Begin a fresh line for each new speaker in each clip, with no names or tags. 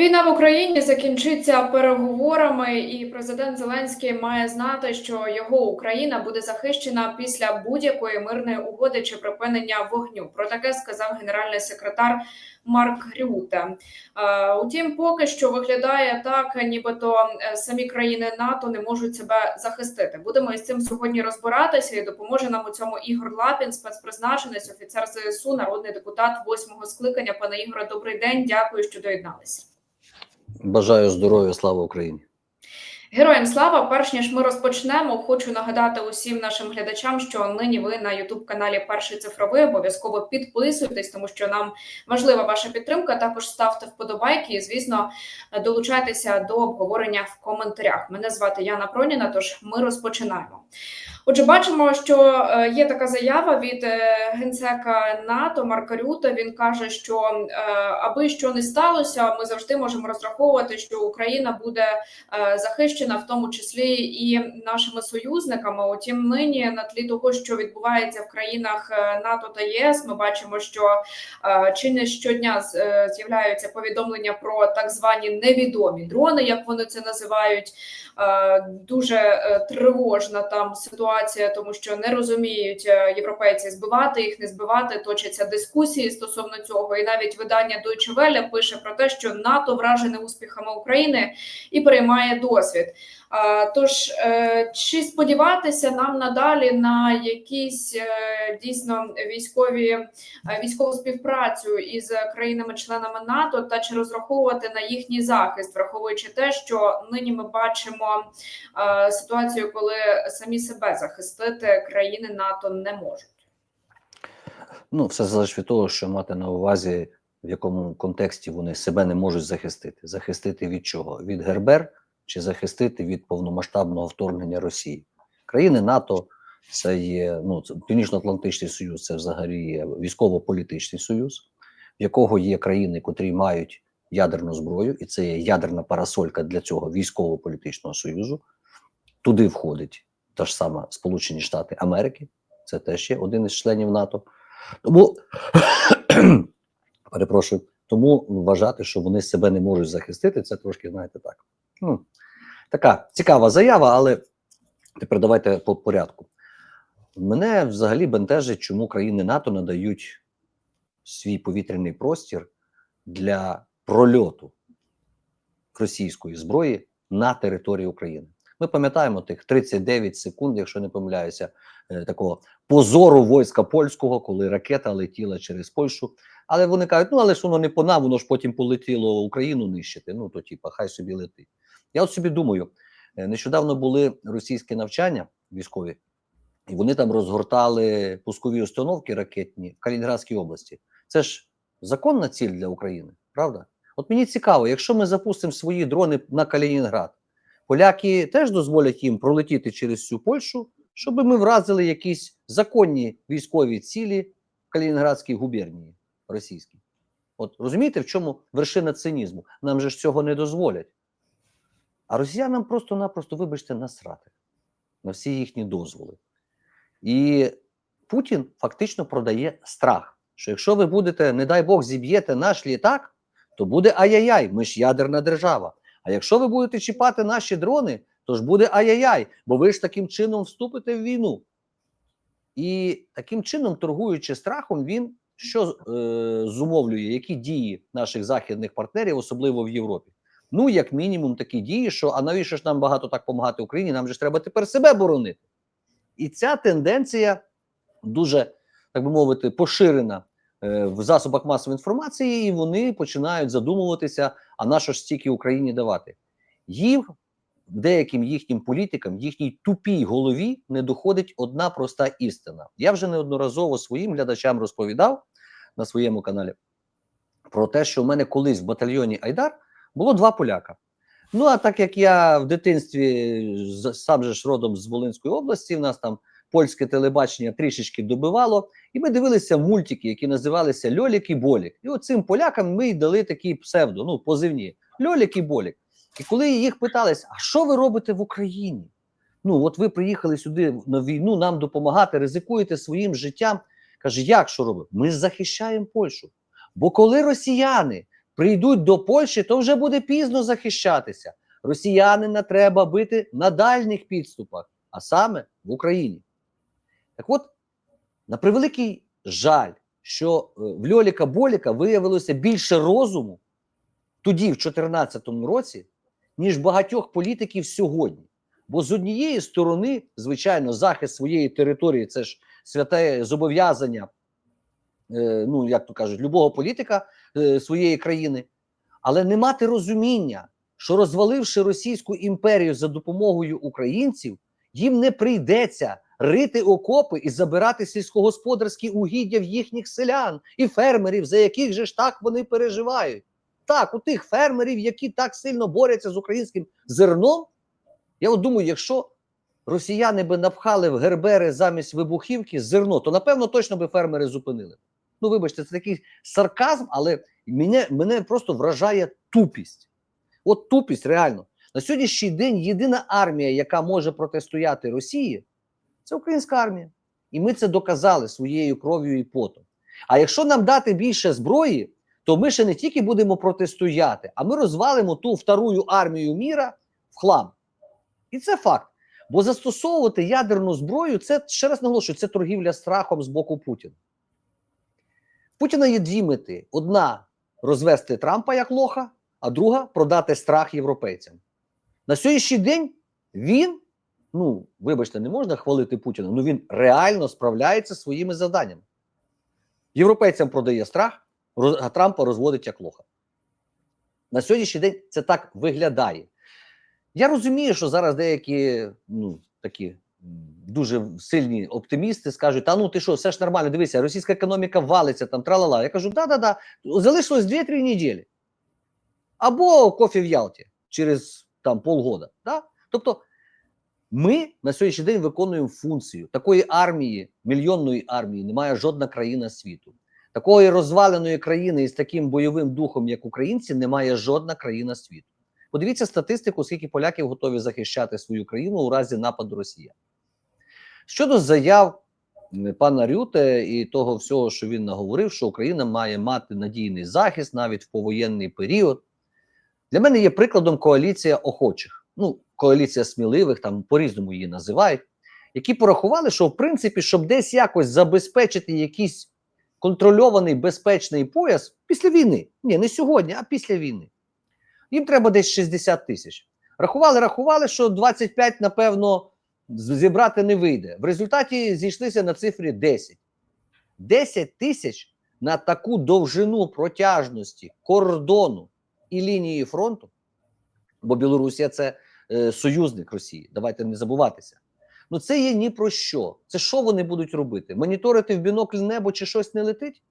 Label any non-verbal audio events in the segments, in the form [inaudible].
Війна в Україні закінчиться переговорами, і президент Зеленський має знати, що його Україна буде захищена після будь-якої мирної угоди чи припинення вогню. Про таке сказав генеральний секретар Марк Рюте. Е, Утім, поки що виглядає так, нібито е, самі країни НАТО не можуть себе захистити. Будемо із цим сьогодні розбиратися, і допоможе нам у цьому Ігор Лапін, спецпризначенець, офіцер ЗСУ, народний депутат восьмого скликання. Пане Ігоре, добрий день. Дякую, що доєдналися.
Бажаю здоров'я, слава Україні.
Героям слава! Перш ніж ми розпочнемо, хочу нагадати усім нашим глядачам, що нині ви на Ютуб каналі Перший цифровий обов'язково підписуйтесь, тому що нам важлива ваша підтримка. Також ставте вподобайки і, звісно, долучайтеся до обговорення в коментарях. Мене звати Яна Проніна. Тож ми розпочинаємо. Отже, бачимо, що е, є така заява від е, генсека НАТО Марка Рюта. Він каже, що е, аби що не сталося, ми завжди можемо розраховувати, що Україна буде захищена, в тому числі і нашими союзниками. Утім, нині на тлі того, що відбувається в країнах НАТО та єС, ми бачимо, що чи не щодня з'являються повідомлення про так звані невідомі дрони, як вони це називають. Дуже тривожна там ситуація, тому що не розуміють е, європейці збивати їх, не збивати. Точаться дискусії стосовно цього. І навіть видання Deutsche Welle пише про те, що НАТО вражене успіхами України і переймає досвід. Тож е, чи сподіватися нам надалі на якісь е, дійсно військові е, військову співпрацю із країнами-членами НАТО, та чи розраховувати на їхній захист, враховуючи те, що нині ми бачимо ситуацію, коли самі себе захистити країни НАТО не можуть.
Ну, все залежить від того, що мати на увазі, в якому контексті вони себе не можуть захистити. Захистити від чого? Від Гербер чи захистити від повномасштабного вторгнення Росії? Країни НАТО це є ну, Північно-Атлантичний Союз, це взагалі військово-політичний союз, в якого є країни, котрі мають ядерну зброю, і це є ядерна парасолька для цього військово-політичного союзу. Туди входить та ж сама Сполучені Штати Америки, це теж є один із членів НАТО. Тому [coughs] перепрошую, тому вважати, що вони себе не можуть захистити, це трошки, знаєте, так. Ну, така цікава заява, але тепер давайте по порядку. Мене взагалі бентежить, чому країни НАТО надають свій повітряний простір для прольоту російської зброї на території України. Ми пам'ятаємо тих 39 секунд, якщо не помиляюся, е, такого позору війська польського, коли ракета летіла через Польщу. Але вони кажуть, ну але ж воно не по нам, воно ж потім полетіло Україну нищити. Ну то типа, хай собі летить. Я от собі думаю, е, нещодавно були російські навчання військові, і вони там розгортали пускові установки ракетні в Калінінградській області. Це ж законна ціль для України, правда? От мені цікаво, якщо ми запустимо свої дрони на Калінінград, поляки теж дозволять їм пролетіти через всю Польщу, щоб ми вразили якісь законні військові цілі в Калінінградській губернії російській. От розумієте, в чому вершина цинізму? Нам же ж цього не дозволять. А росіянам просто-напросто, вибачте, насрати на всі їхні дозволи. І Путін фактично продає страх, що якщо ви будете, не дай Бог, зіб'єте наш літак, то буде ай-яй-яй, ми ж ядерна держава. А якщо ви будете чіпати наші дрони, то ж буде ай-яй-яй, бо ви ж таким чином вступите в війну. І таким чином, торгуючи страхом, він що е, зумовлює, які дії наших західних партнерів, особливо в Європі. Ну, як мінімум, такі дії, що а навіщо ж нам багато так допомагати Україні? Нам же ж треба тепер себе боронити. І ця тенденція дуже, так би мовити, поширена е, в засобах масової інформації, і вони починають задумуватися, а на що ж стільки Україні давати. Їм, деяким їхнім політикам, їхній тупій голові не доходить одна проста істина. Я вже неодноразово своїм глядачам розповідав на своєму каналі про те, що в мене колись в батальйоні Айдар було два поляка. Ну, а так як я в дитинстві сам же ж родом з Волинської області, в нас там польське телебачення трішечки добивало, і ми дивилися мультики, які називалися Льолік і Болік. І оцим полякам ми й дали такі псевдо, ну, позивні Льолік і Болік. І коли їх питались, а що ви робите в Україні? Ну, от ви приїхали сюди на війну, нам допомагати, ризикуєте своїм життям. Каже, як що робимо? Ми захищаємо Польщу. Бо коли росіяни прийдуть до Польщі, то вже буде пізно захищатися. Росіянина треба бити на дальніх підступах, а саме в Україні. Так от, на превеликий жаль, що е, в Льоліка Боліка виявилося більше розуму тоді, в 2014 році, ніж багатьох політиків сьогодні. Бо з однієї сторони, звичайно, захист своєї території це ж святе зобов'язання, е, ну як то кажуть, любого політика е, своєї країни, але не мати розуміння, що розваливши Російську імперію за допомогою українців, їм не прийдеться рити окопи і забирати сільськогосподарські угіддя в їхніх селян і фермерів, за яких же ж так вони переживають. Так, у тих фермерів, які так сильно борються з українським зерном. Я от думаю, якщо росіяни би напхали в гербери замість вибухівки зерно, то напевно точно би фермери зупинили. Ну, вибачте, це такий сарказм, але мене, мене просто вражає тупість. От тупість, реально. На сьогоднішній день єдина армія, яка може протистояти Росії, це українська армія. І ми це доказали своєю кров'ю і потом. А якщо нам дати більше зброї, то ми ще не тільки будемо протистояти, а ми розвалимо ту вторую армію міра в хлам. І це факт. Бо застосовувати ядерну зброю, це ще раз наголошую, це торгівля страхом з боку Путіна. Путіна є дві мети: одна розвести Трампа як лоха, а друга продати страх європейцям. На сьогоднішній день він, ну вибачте, не можна хвалити Путіна, але він реально справляється своїми завданнями. Європейцям продає страх, а Трампа розводить як лоха. На сьогоднішній день це так виглядає. Я розумію, що зараз деякі ну, такі дуже сильні оптимісти скажуть: та ну ти що, все ж нормально, дивися, російська економіка валиться там, тралала. Я кажу, да-да-да, залишилось 2-3 неділі. Або кофе в Ялті через там полгода. Да? Тобто ми на сьогоднішній день виконуємо функцію такої армії, мільйонної армії, немає жодна країна світу. Такої розваленої країни із таким бойовим духом, як українці, немає жодна країна світу. Подивіться статистику, скільки поляків готові захищати свою країну у разі нападу Росії. Щодо заяв пана Рюте і того всього, що він наговорив, що Україна має мати надійний захист навіть в повоєнний період. Для мене є прикладом коаліція охочих, ну, коаліція сміливих, там по-різному її називають, які порахували, що в принципі, щоб десь якось забезпечити якийсь контрольований безпечний пояс після війни. Ні, не сьогодні, а після війни. Їм треба десь 60 тисяч. Рахували, рахували, що 25, напевно, зібрати не вийде. В результаті зійшлися на цифрі 10. 10 тисяч на таку довжину протяжності кордону і лінії фронту, бо Білорусія це е, союзник Росії. Давайте не забуватися. Ну це є ні про що. Це що вони будуть робити? Моніторити в бінокль небо чи щось не летить?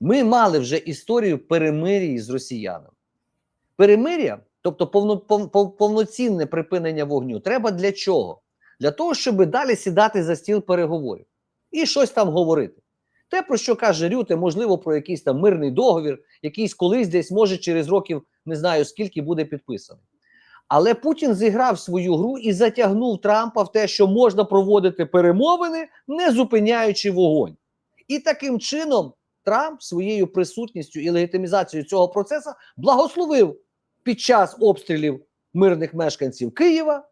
Ми мали вже історію перемир'я з росіянами. Перемир'я, тобто повно, пов, пов- повноцінне припинення вогню, треба для чого? Для того, щоб далі сідати за стіл переговорів і щось там говорити. Те, про що каже Рюте, можливо, про якийсь там мирний договір, якийсь колись десь, може, через років не знаю скільки буде підписаний. Але Путін зіграв свою гру і затягнув Трампа в те, що можна проводити перемовини, не зупиняючи вогонь. І таким чином Трамп своєю присутністю і легітимізацією цього процесу благословив під час обстрілів мирних мешканців Києва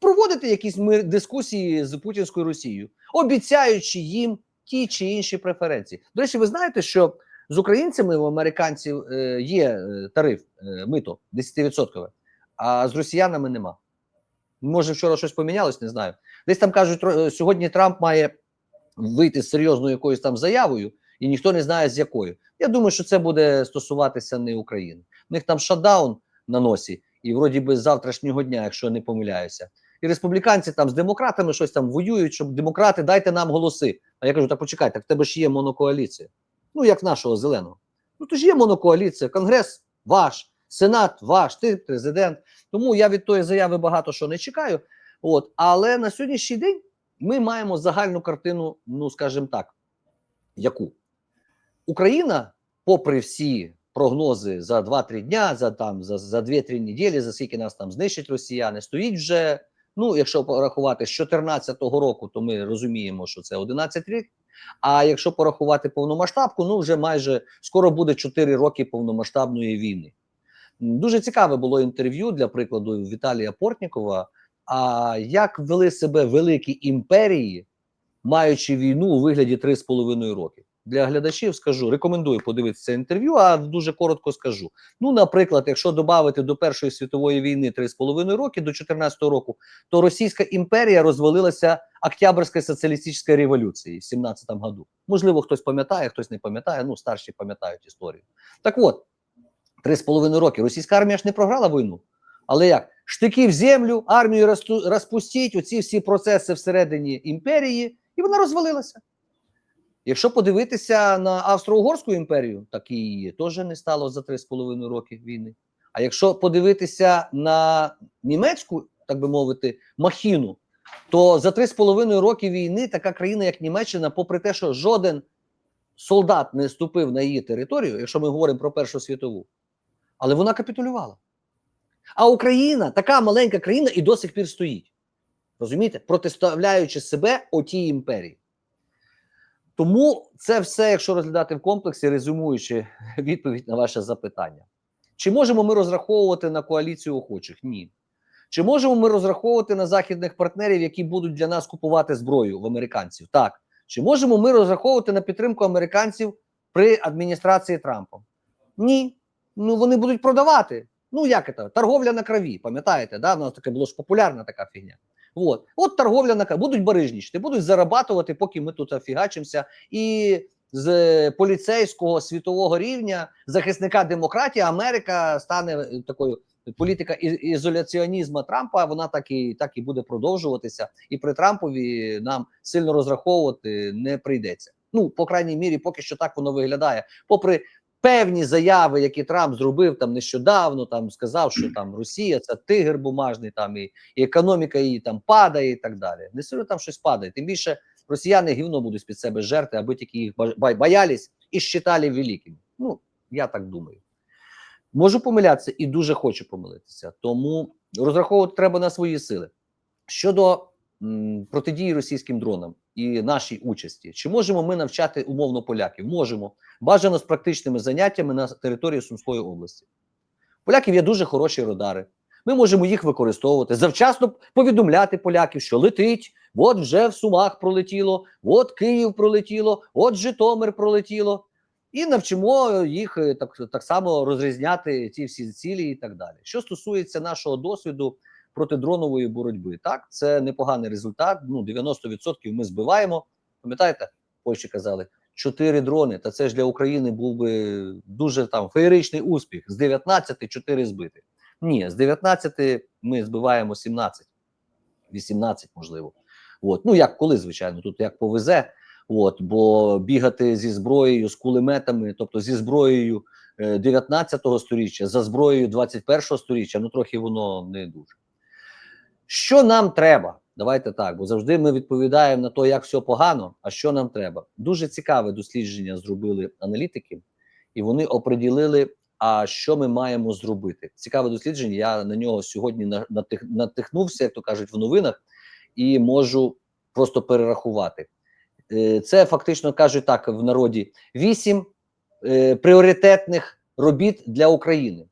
проводити якісь мир, дискусії з путінською Росією, обіцяючи їм ті чи інші преференції. До речі, ви знаєте, що з українцями у американців е, є е, тариф е, мито 10%, а з росіянами нема. Може, вчора щось помінялось, не знаю. Десь там кажуть, сьогодні Трамп має вийти з серйозною якоюсь там заявою, і ніхто не знає з якою. Я думаю, що це буде стосуватися не України. У них там шатдаун на носі, і вроді би з завтрашнього дня, якщо я не помиляюся. І республіканці там з демократами щось там воюють, щоб демократи дайте нам голоси. А я кажу: так почекай, так в тебе ж є монокоаліція. Ну, як нашого зеленого. Ну, то ж є монокоаліція, конгрес ваш, сенат ваш, ти президент. Тому я від тої заяви багато що не чекаю. От, але на сьогоднішній день ми маємо загальну картину, ну скажімо так, яку Україна, попри всі прогнози за 2-3 дня, за там за, за 2-3 неділі, за скільки нас там знищать росіяни, стоїть вже. Ну, якщо порахувати з 2014 року, то ми розуміємо, що це 11 рік. А якщо порахувати повномасштабку, ну вже майже скоро буде 4 роки повномасштабної війни. Дуже цікаве було інтерв'ю для прикладу Віталія Портнікова. А як вели себе великі імперії, маючи війну у вигляді 3,5 роки? Для глядачів скажу, рекомендую подивитися інтерв'ю, а дуже коротко скажу. Ну, наприклад, якщо додати до Першої світової війни 3,5 роки, до 14 року, то Російська імперія розвалилася Октябрьською соціалістичною революцією в 17 году. Можливо, хтось пам'ятає, хтось не пам'ятає, ну, старші пам'ятають історію. Так от, 3,5 роки. Російська армія ж не програла війну. Але як? Штики в землю, армію розпустіть, оці всі процеси всередині імперії, і вона розвалилася. Якщо подивитися на Австро-Угорську імперію, так і теж не стало за 3,5 роки війни. А якщо подивитися на німецьку, так би мовити, махіну, то за 3,5 роки війни така країна, як Німеччина, попри те, що жоден солдат не ступив на її територію, якщо ми говоримо про Першу світову, але вона капітулювала. А Україна, така маленька країна, і до сих пір стоїть. Розумієте? Протиставляючи себе отій імперії. Тому це все, якщо розглядати в комплексі, резюмуючи [laughs] відповідь на ваше запитання. Чи можемо ми розраховувати на коаліцію охочих? Ні. Чи можемо ми розраховувати на західних партнерів, які будуть для нас купувати зброю в американців? Так. Чи можемо ми розраховувати на підтримку американців при адміністрації Трампа? Ні. Ну вони будуть продавати. Ну як це? Торговля на крові, пам'ятаєте? Да? У нас таке було ж популярна така фігня. От, от торговля на будуть барижничати, будуть зарабатувати, поки ми тут офігачимося. І з поліцейського світового рівня захисника демократії Америка стане е, такою політика ізоляціонізму Трампа. Вона так і так і буде продовжуватися. І при Трампові нам сильно розраховувати не прийдеться. Ну, по крайній мірі, поки що так воно виглядає. Попри певні заяви, які Трамп зробив там нещодавно, там сказав, що там Росія це тигр бумажний, там і, і економіка її там падає, і так далі. Не сильно там щось падає. Тим більше росіяни гівно будуть під себе жерти, аби тільки їх боялись і считали великими. Ну, я так думаю. Можу помилятися і дуже хочу помилитися. Тому розраховувати треба на свої сили. Щодо м, протидії російським дронам і нашій участі, чи можемо ми навчати умовно поляків? Можемо. Бажано з практичними заняттями на території Сумської області. Поляків є дуже хороші радари. Ми можемо їх використовувати, завчасно повідомляти поляків, що летить, от вже в Сумах пролетіло, от Київ пролетіло, от Житомир пролетіло. І навчимо їх е, так, так само розрізняти ці всі цілі і так далі. Що стосується нашого досвіду протидронової боротьби, так це непоганий результат. Ну 90% ми збиваємо. Пам'ятаєте, Польщі казали чотири дрони. Та це ж для України був би дуже там феєричний успіх. З 19 4 збити. Ні, з 19 ми збиваємо 17, 18, можливо. От. Ну як коли, звичайно, тут як повезе. От, бо бігати зі зброєю, з кулеметами, тобто зі зброєю е, 19 століття, за зброєю 21 століття, ну трохи воно не дуже. Що нам треба? Давайте так, бо завжди ми відповідаємо на те, як все погано, а що нам треба. Дуже цікаве дослідження зробили аналітики, і вони оприділили, а що ми маємо зробити. Цікаве дослідження. Я на нього сьогодні натихнувся, як то кажуть, в новинах, і можу просто перерахувати. Е, Це фактично кажуть так в народі: вісім е, пріоритетних робіт для України.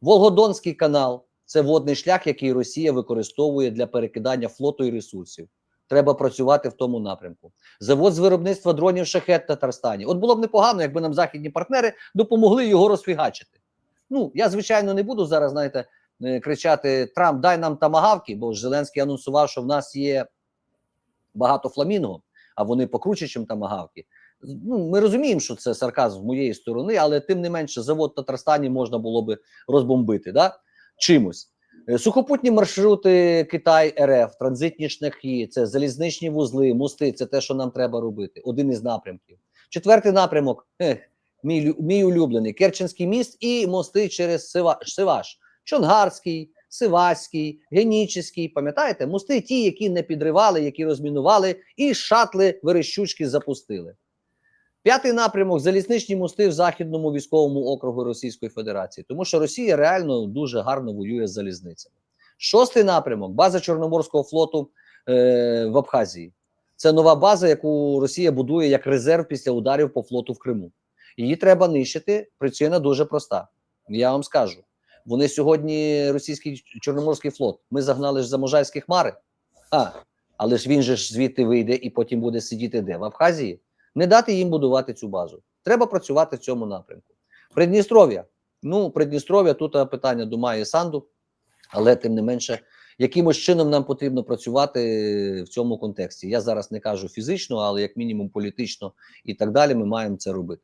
Волгодонський канал це водний шлях, який Росія використовує для перекидання флоту і ресурсів. Треба працювати в тому напрямку. Завод з виробництва дронів шахет в Татарстані. От було б непогано, якби нам західні партнери допомогли його розфігачити. Ну я звичайно не буду зараз, знаєте, е, кричати: Трамп, дай нам тамагавки, бо Зеленський анонсував, що в нас є багато фламінго, а вони покруче, ніж тамагавки. Ну, ми розуміємо, що це сарказм з моєї сторони, але тим не менше, завод в Татарстані можна було би розбомбити да? Чимось. Е, Сухопутні маршрути Китай РФ, транзитні шляхи, це залізничні вузли, мости це те, що нам треба робити. Один із напрямків. Четвертий напрямок, ех, мій, мій улюблений Керченський міст і мости через Сива, Сиваш, Чонгарський, Сиваський, Генічеський. Пам'ятаєте, мости ті, які не підривали, які розмінували, і шатли верещучки запустили. П'ятий напрямок залізничні мости в західному військовому округу Російської Федерації, тому що Росія реально дуже гарно воює з залізницями. Шостий напрямок база Чорноморського флоту е, в Абхазії. Це нова база, яку Росія будує як резерв після ударів по флоту в Криму. Її треба нищити. Причина дуже проста. Я вам скажу. Вони сьогодні, російський Чорноморський флот, ми загнали ж за Можайські хмари. А, але ж він же ж звідти вийде і потім буде сидіти де? В Абхазії. Не дати їм будувати цю базу. Треба працювати в цьому напрямку. Придністров'я. Ну, Придністров'я тут е, питання думає Санду, але тим не менше, якимось чином нам потрібно працювати в цьому контексті. Я зараз не кажу фізично, але як мінімум політично і так далі. Ми маємо це робити.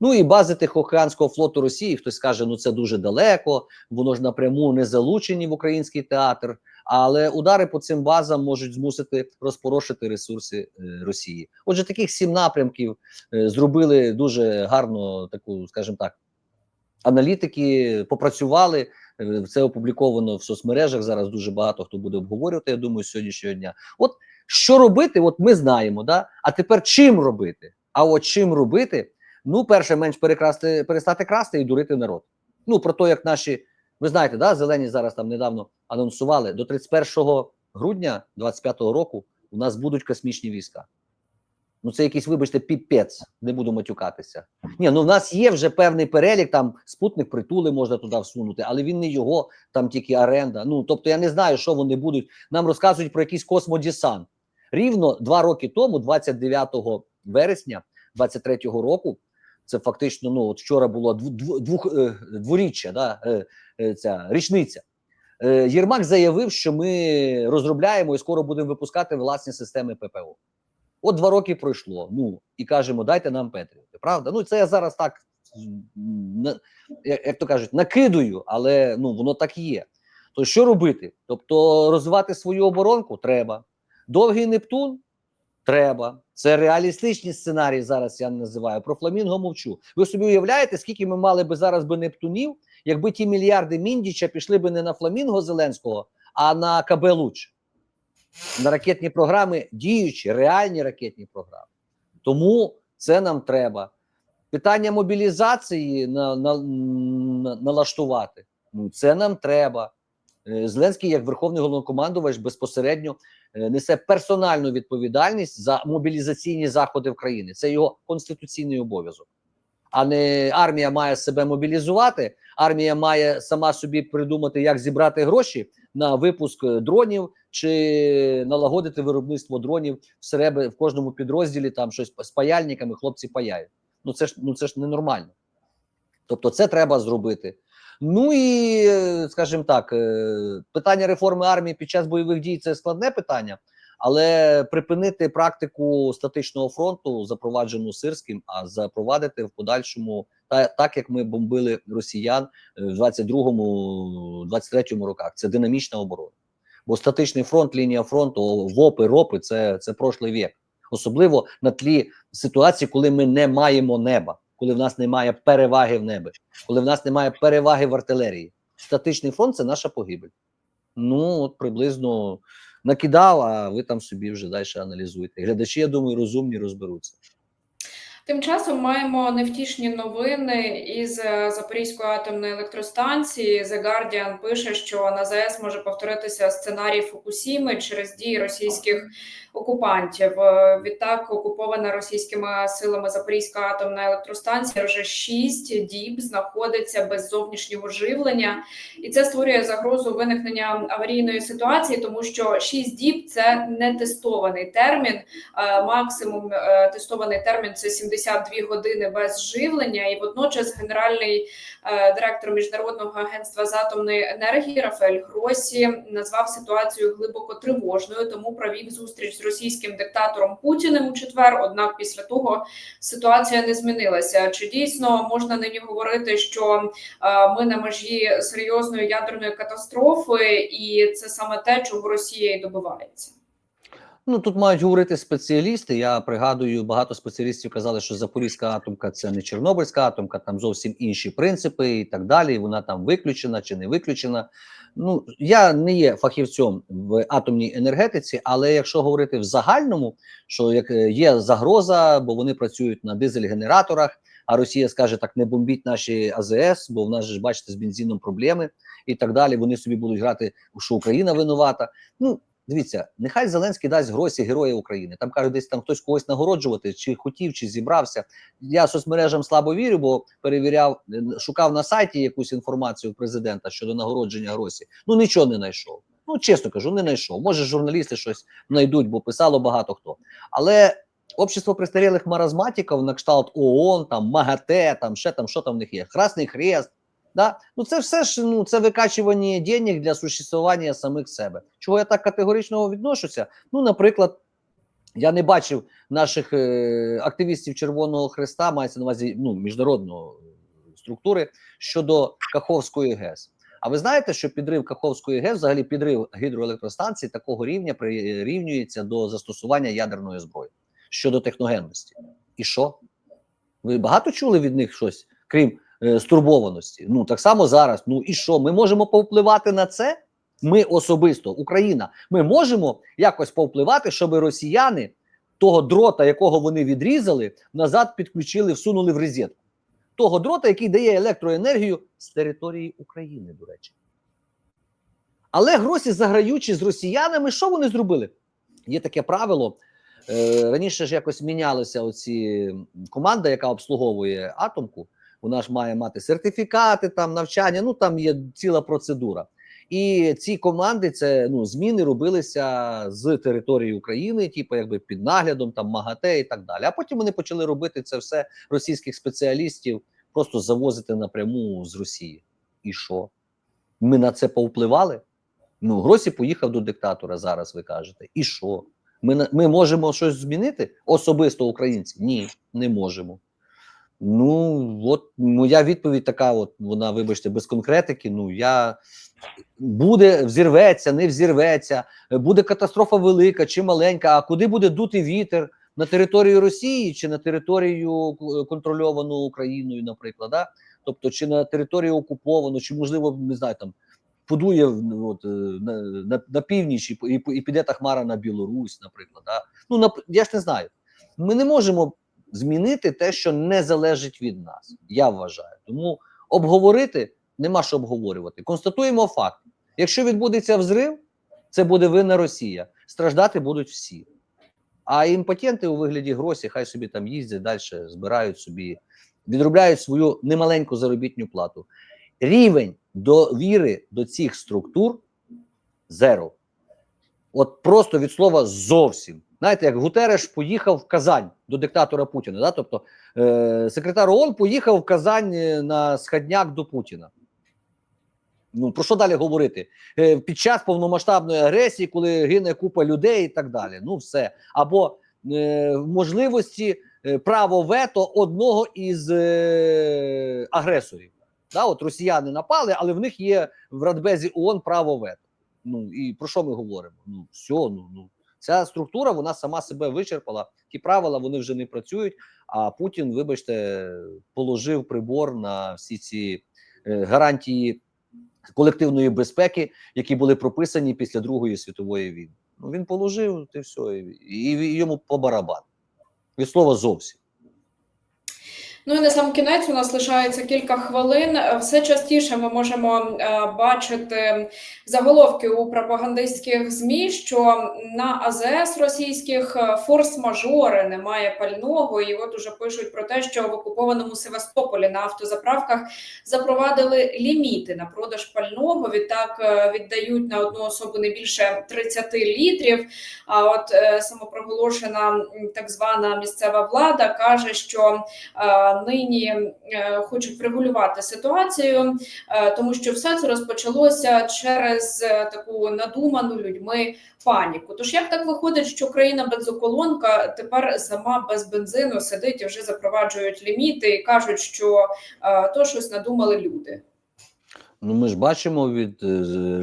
Ну і бази Тихоокеанського флоту Росії. Хтось каже, ну це дуже далеко, воно ж напряму не залучені в український театр. Але удари по цим базам можуть змусити розпорошити ресурси е, Росії. Отже, таких сім напрямків е, зробили дуже гарно таку, скажімо так, аналітики попрацювали. Е, Це опубліковано в соцмережах. Зараз дуже багато хто буде обговорювати. Я думаю, сьогоднішнього дня. От що робити, от ми знаємо, да? А тепер чим робити? А от чим робити? Ну, перше, менш перекрасти, перестати красти і дурити народ. Ну, про те, як наші, ви знаєте, да, зелені зараз там недавно анонсували до 31 грудня 25-го року у нас будуть космічні війська. Ну, це якийсь, вибачте, піпець, не буду матюкатися. Ні, ну в нас є вже певний перелік, там спутник притули можна туди всунути, але він не його, там тільки оренда. Ну, тобто я не знаю, що вони будуть. Нам розказують про якийсь космодесант. Рівно два роки тому, 29 вересня 23-го року, це фактично, ну, от вчора було двох, е, дворіччя, да, е, е, ця річниця. Єрмак заявив, що ми розробляємо і скоро будемо випускати власні системи ППО. От два роки пройшло. Ну і кажемо, дайте нам Петріоти. Правда? Ну це я зараз так як то кажуть, накидую, але ну воно так і є. То що робити? Тобто розвивати свою оборонку треба. Довгий Нептун треба. Це реалістичні сценарії. Зараз я називаю. Про фламінго мовчу. Ви собі уявляєте, скільки ми мали би зараз би Нептунів, якби ті мільярди Міндіча пішли би не на фламінго Зеленського, а на КБ Луч. На ракетні програми діючі, реальні ракетні програми. Тому це нам треба. Питання мобілізації на, на, на, налаштувати. Ну, це нам треба. Е, Зеленський, як верховний головнокомандувач, безпосередньо е, несе персональну відповідальність за мобілізаційні заходи в країні. Це його конституційний обов'язок. А не армія має себе мобілізувати. Армія має сама собі придумати, як зібрати гроші на випуск дронів чи налагодити виробництво дронів в себе в кожному підрозділі. Там щось з паяльниками, хлопці паяють. Ну це ж ну це ж ненормально. Тобто, це треба зробити. Ну і е, скажімо так, е, питання реформи армії під час бойових дій це складне питання, але припинити практику статичного фронту, запроваджену сирським, а запровадити в подальшому та так, як ми бомбили росіян е, в 22-му, 23-му роках. Це динамічна оборона. Бо статичний фронт, лінія фронту, ВОПи, РОПи це, це прошлий вік. Особливо на тлі ситуації, коли ми не маємо неба, коли в нас немає переваги в небі, коли в нас немає переваги в артилерії. Статичний фронт це наша погибель. Ну, от приблизно накидав, а ви там собі вже далі аналізуєте. Глядачі, я думаю, розумні розберуться.
Тим часом маємо невтішні новини із е, Запорізької атомної електростанції. The Guardian пише, що на ЗАЕС може повторитися сценарій Фукусіми через дії російських окупантів. Е, Відтак окупована російськими силами Запорізька атомна електростанція вже шість діб знаходиться без зовнішнього живлення, і це створює загрозу виникнення аварійної ситуації, тому що шість діб це не тестований термін. Е, Максимум е, тестований термін це 72 години без живлення, і водночас генеральний е, директор міжнародного агентства з атомної енергії Рафаель Гросі назвав ситуацію глибоко тривожною, тому провів зустріч з російським диктатором Путіним у четвер. Однак після того ситуація не змінилася. Чи дійсно можна нині говорити, що е, ми на межі серйозної ядерної катастрофи, і це саме те, чого Росія і добивається?
Ну тут мають говорити спеціалісти. Я пригадую, багато спеціалістів казали, що Запорізька атомка це не Чорнобильська атомка, там зовсім інші принципи і так далі. Вона там виключена чи не виключена. Ну я не є фахівцем в атомній енергетиці, але якщо говорити в загальному, що як е, є загроза, бо вони працюють на дизель-генераторах, а Росія скаже так: не бомбіть наші АЗС, бо в нас ж бачите з бензином проблеми і так далі. Вони собі будуть грати, що Україна винувата. Ну Дивіться, нехай Зеленський дасть гроші Героя України. Там кажуть, десь там хтось когось нагороджувати, чи хотів, чи зібрався. Я соцмережам слабо вірю, бо перевіряв, е, шукав на сайті якусь інформацію президента щодо нагородження гроші. Ну нічого не знайшов. Ну чесно кажу, не знайшов. Може, журналісти щось знайдуть, бо писало багато хто. Але общество престарілих маразматиків на кшталт ООН, там МАГАТЕ, там ще там, що там в них є, Красний Хрест. Да? Ну це все ж ну це викачування денег для существування самих себе. Чого я так категорично відношуся? Ну, наприклад, я не бачив наших е, активістів Червоного Хреста, мається на увазі ну, міжнародної структури щодо Каховської ГЕС. А ви знаєте, що підрив Каховської ГЕС, взагалі підрив гідроелектростанцій такого рівня прирівнюється до застосування ядерної зброї щодо техногенності. І що? Ви багато чули від них щось, крім е, стурбованості? Ну так само зараз. Ну і що? Ми можемо повпливати на це? Ми особисто, Україна, ми можемо якось повпливати, щоб росіяни того дрота, якого вони відрізали, назад підключили, всунули в розетку. Того дрота, який дає електроенергію з території України, до речі. Але гроші заграючи з росіянами, що вони зробили? Є таке правило. Е, раніше ж якось мінялися оці команда, яка обслуговує атомку. Вона ж має мати сертифікати, там навчання. Ну там є ціла процедура. І ці команди, це ну зміни робилися з території України, типу якби під наглядом там МАГАТЕ і так далі. А потім вони почали робити це все російських спеціалістів, просто завозити напряму з Росії. І що? Ми на це повпливали? Ну, Гросі поїхав до диктатора зараз. Ви кажете, і що? Ми ми можемо щось змінити особисто українці? Ні, не можемо. Ну, от моя відповідь така: от вона, вибачте, без конкретики. Ну я буде взірветься, не взірветься, буде катастрофа велика чи маленька. А куди буде дути вітер на територію Росії чи на територію е, контрольовану Україною, наприклад, да? тобто чи на територію окуповану, чи можливо не знаю там. Подує ну, от, е, на, на, на північ і, і, і піде та хмара на Білорусь, наприклад. Да? Ну, нап- я ж не знаю. Ми не можемо змінити те, що не залежить від нас. Я вважаю. Тому обговорити нема що обговорювати. Констатуємо факт: якщо відбудеться взрив, це буде винна Росія. Страждати будуть всі. А імпотенти у вигляді гросі, хай собі там їздять далі, збирають собі, відробляють свою немаленьку заробітну плату. Рівень довіри до цих структур зеро. От просто від слова зовсім. Знаєте, як Гутереш поїхав в Казань до диктатора Путіна. Да? Тобто е- секретар ООН поїхав в Казань е, на сходняк до Путіна. Ну про що далі говорити? Е, під час повномасштабної агресії, коли гине купа людей і так далі. Ну, все. Або е, можливості е, право вето одного із е, агресорів. Да, от росіяни напали, але в них є в Радбезі ООН право вето. Ну і про що ми говоримо? Ну все, ну ну ця структура вона сама себе вичерпала. Ті правила вони вже не працюють. А Путін, вибачте, положив прибор на всі ці е, гарантії колективної безпеки, які були прописані після Другої світової війни. Ну він положив і все, і, йому по барабан. Від слова зовсім.
Ну і на сам кінець у нас лишається кілька хвилин. Е, Все частіше ми можемо е, бачити заголовки у пропагандистських змі, що на АЗС російських е, форс-мажори немає пального. І от уже пишуть про те, що в окупованому Севастополі на автозаправках запровадили ліміти на продаж пального. Відтак віддають на одну особу не більше 30 літрів. А от самопроголошена так звана місцева влада каже, що нині е, хочуть врегулювати ситуацію, е, тому що все це розпочалося через е, таку надуману людьми паніку. Тож як так виходить, що країна бензоколонка тепер сама без бензину сидить і вже запроваджують ліміти і кажуть, що то щось надумали люди.
Ну, ми ж бачимо від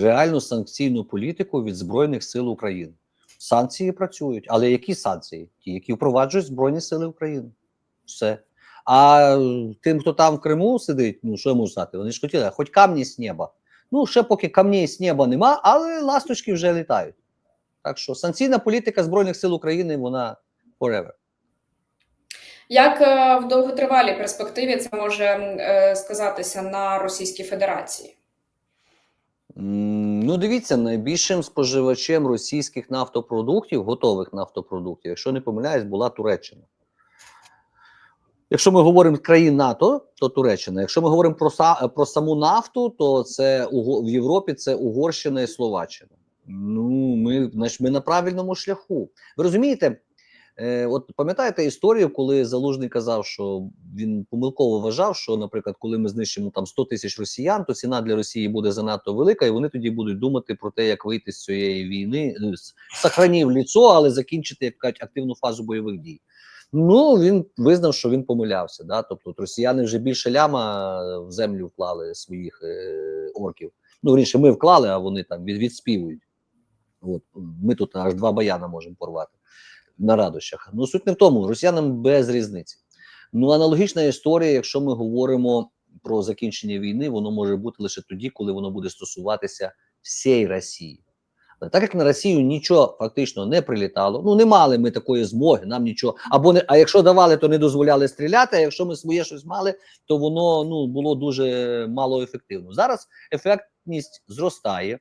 реальну санкційну політику від Збройних сил України. Санкції працюють, але які санкції? Ті, які впроваджують Збройні Сили України. Все. А е, тим, хто там в Криму сидить, ну що я можу сказати? Вони ж хотіли, хоч камні з неба. Ну, ще поки камней з неба нема, але ласточки вже літають. Так що санкційна політика Збройних сил України, вона forever.
Як е, в довготривалій перспективі це може е, сказатися на Російській Федерації?
Ну, дивіться, найбільшим споживачем російських нафтопродуктів, готових нафтопродуктів, якщо не помиляюсь, була Туреччина. Якщо ми говоримо країн НАТО, то Туреччина. Якщо ми говоримо про, про саму нафту, то це в Європі це Угорщина і Словаччина. Ну, ми, значить, ми на правильному шляху. Ви розумієте, е, от пам'ятаєте історію, коли Залужний казав, що він помилково вважав, що, наприклад, коли ми знищимо там 100 тисяч росіян, то ціна для Росії буде занадто велика, і вони тоді будуть думати про те, як вийти з цієї війни, з- сохранів ліцо, але закінчити як кажуть, активну фазу бойових дій. Ну він визнав, що він помилявся. Да? Тобто, росіяни вже більше ляма в землю вклали своїх е, орків. Ну, вірніше, ми вклали, а вони там від, відспівують. От ми тут аж два баяна можемо порвати на радощах. Ну суть не в тому, росіянам без різниці. Ну, аналогічна історія, якщо ми говоримо про закінчення війни, воно може бути лише тоді, коли воно буде стосуватися всієї Росії. Але так як на Росію нічого фактично не прилітало, ну не мали ми такої змоги, нам нічого. Або не, а якщо давали, то не дозволяли стріляти. А якщо ми своє щось мали, то воно ну було дуже мало ефективно. Зараз ефектність зростає,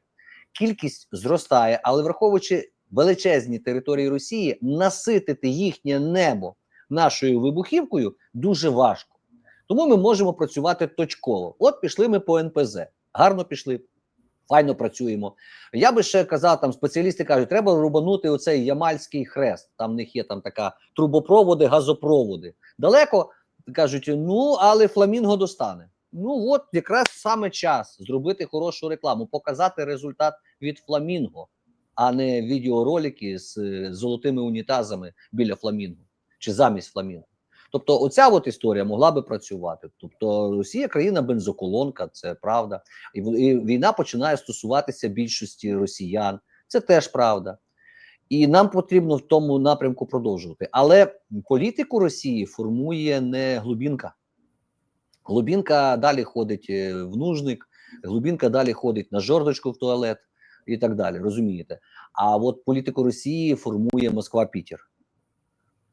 кількість зростає, але враховуючи величезні території Росії, наситити їхнє небо нашою вибухівкою дуже важко. Тому ми можемо працювати точково. От пішли ми по НПЗ, гарно пішли, файно працюємо. Я би ще казав, там спеціалісти кажуть, треба рубанути оцей Ямальський хрест. Там в них є там така трубопроводи, газопроводи. Далеко кажуть, ну але фламінго достане. Ну от якраз саме час зробити хорошу рекламу, показати результат від фламінго, а не відеоролики з е, золотими унітазами біля фламінго чи замість фламінго. Тобто, оця от історія могла би працювати. Тобто, Росія країна бензоколонка, це правда, і, війна починає стосуватися більшості росіян. Це теж правда. І нам потрібно в тому напрямку продовжувати. Але політику Росії формує не глубінка. Глубінка далі ходить е, в нужник, глубінка далі ходить на жордочку в туалет і так далі. Розумієте? А от політику Росії формує Москва-Пітер.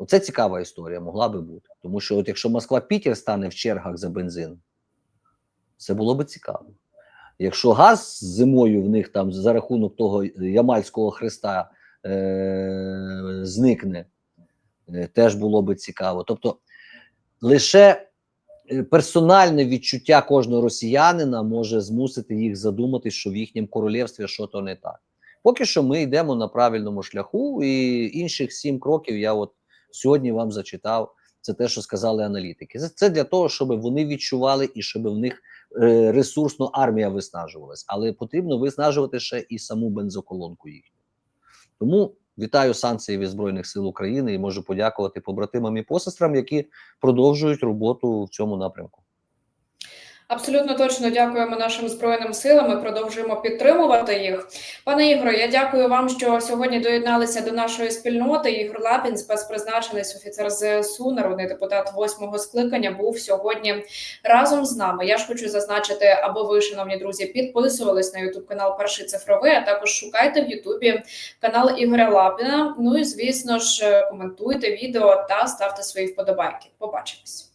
Оце цікава історія, могла би бути. Тому що, от якщо Москва-Пітер стане в чергах за бензин, це було би цікаво. Якщо газ зимою в них там за рахунок того Ямальського хреста е- зникне, е, теж було би цікаво. Тобто лише е, персональне відчуття кожного росіянина може змусити їх задумати, що в їхньому королівстві щось не так. Поки що ми йдемо на правильному шляху, і інших сім кроків я от сьогодні вам зачитав. Це те, що сказали аналітики. Це, для того, щоб вони відчували і щоб в них е, ресурсно армія виснажувалась. Але потрібно виснажувати ще і саму бензоколонку їхню. Тому вітаю санкції від Збройних сил України і можу подякувати побратимам і посестрам, які продовжують роботу в цьому напрямку.
Абсолютно точно дякуємо нашим збройним силам. Ми продовжуємо підтримувати їх. Пане Ігоре, я дякую вам, що сьогодні доєдналися до нашої спільноти. Ігор Лапін, спецпризначенець офіцер ЗСУ, народний депутат восьмого скликання, був сьогодні разом з нами. Я ж хочу зазначити, аби ви, шановні друзі, підписувались на Ютуб канал Перший цифровий. А також шукайте в Ютубі канал Ігоря Лапіна. Ну і звісно ж, коментуйте відео та ставте свої вподобайки. Побачимось.